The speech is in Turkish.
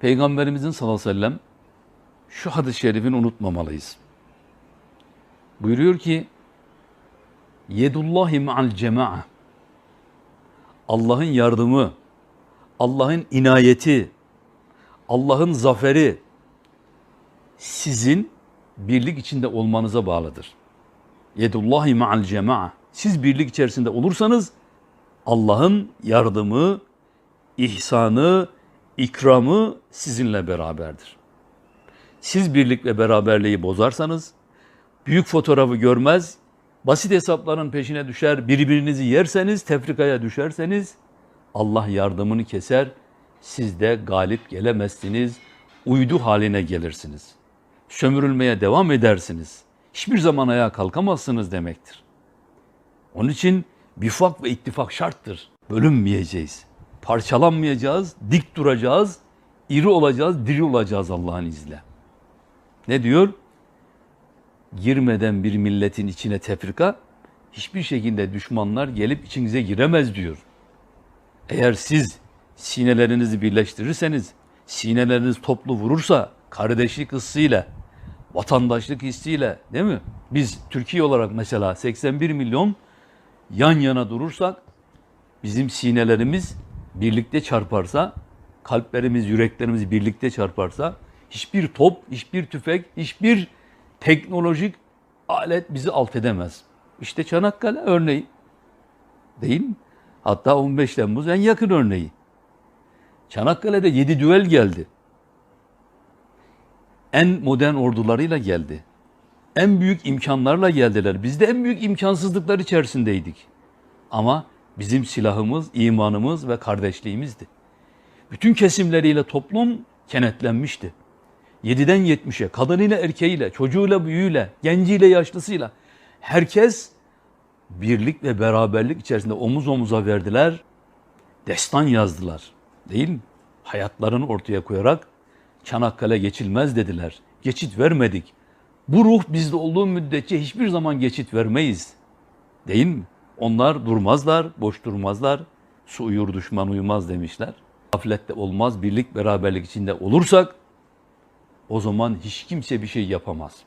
Peygamberimizin sallallahu aleyhi ve sellem şu hadis-i şerifini unutmamalıyız. Buyuruyor ki Yedullahi ma'al cema'a Allah'ın yardımı, Allah'ın inayeti, Allah'ın zaferi sizin birlik içinde olmanıza bağlıdır. Yedullahi ma'al cema'a. Siz birlik içerisinde olursanız Allah'ın yardımı, ihsanı, ikramı sizinle beraberdir. Siz birlik ve beraberliği bozarsanız, büyük fotoğrafı görmez, basit hesapların peşine düşer, birbirinizi yerseniz, tefrikaya düşerseniz Allah yardımını keser, siz de galip gelemezsiniz, uydu haline gelirsiniz. Sömürülmeye devam edersiniz. Hiçbir zaman ayağa kalkamazsınız demektir. Onun için bifak ve ittifak şarttır. Bölünmeyeceğiz. Parçalanmayacağız, dik duracağız, iri olacağız, diri olacağız Allah'ın izniyle. Ne diyor? Girmeden bir milletin içine tefrika, hiçbir şekilde düşmanlar gelip içinize giremez diyor. Eğer siz sinelerinizi birleştirirseniz, sineleriniz toplu vurursa, kardeşlik hissıyla, vatandaşlık hissiyle değil mi? Biz Türkiye olarak mesela 81 milyon yan yana durursak, bizim sinelerimiz birlikte çarparsa, kalplerimiz, yüreklerimiz birlikte çarparsa, hiçbir top, hiçbir tüfek, hiçbir teknolojik alet bizi alt edemez. İşte Çanakkale örneği. Değil mi? Hatta 15 Temmuz en yakın örneği. Çanakkale'de 7 düel geldi. En modern ordularıyla geldi. En büyük imkanlarla geldiler. Biz de en büyük imkansızlıklar içerisindeydik. Ama bizim silahımız, imanımız ve kardeşliğimizdi. Bütün kesimleriyle toplum kenetlenmişti. 7'den 70'e, kadınıyla erkeğiyle, çocuğuyla büyüğüyle, genciyle yaşlısıyla herkes birlik ve beraberlik içerisinde omuz omuza verdiler. Destan yazdılar. Değil mi? Hayatlarını ortaya koyarak Çanakkale geçilmez dediler. Geçit vermedik. Bu ruh bizde olduğu müddetçe hiçbir zaman geçit vermeyiz. Değil mi? Onlar durmazlar, boş durmazlar. Su uyur düşman uyumaz demişler. Gaflette olmaz, birlik beraberlik içinde olursak o zaman hiç kimse bir şey yapamaz.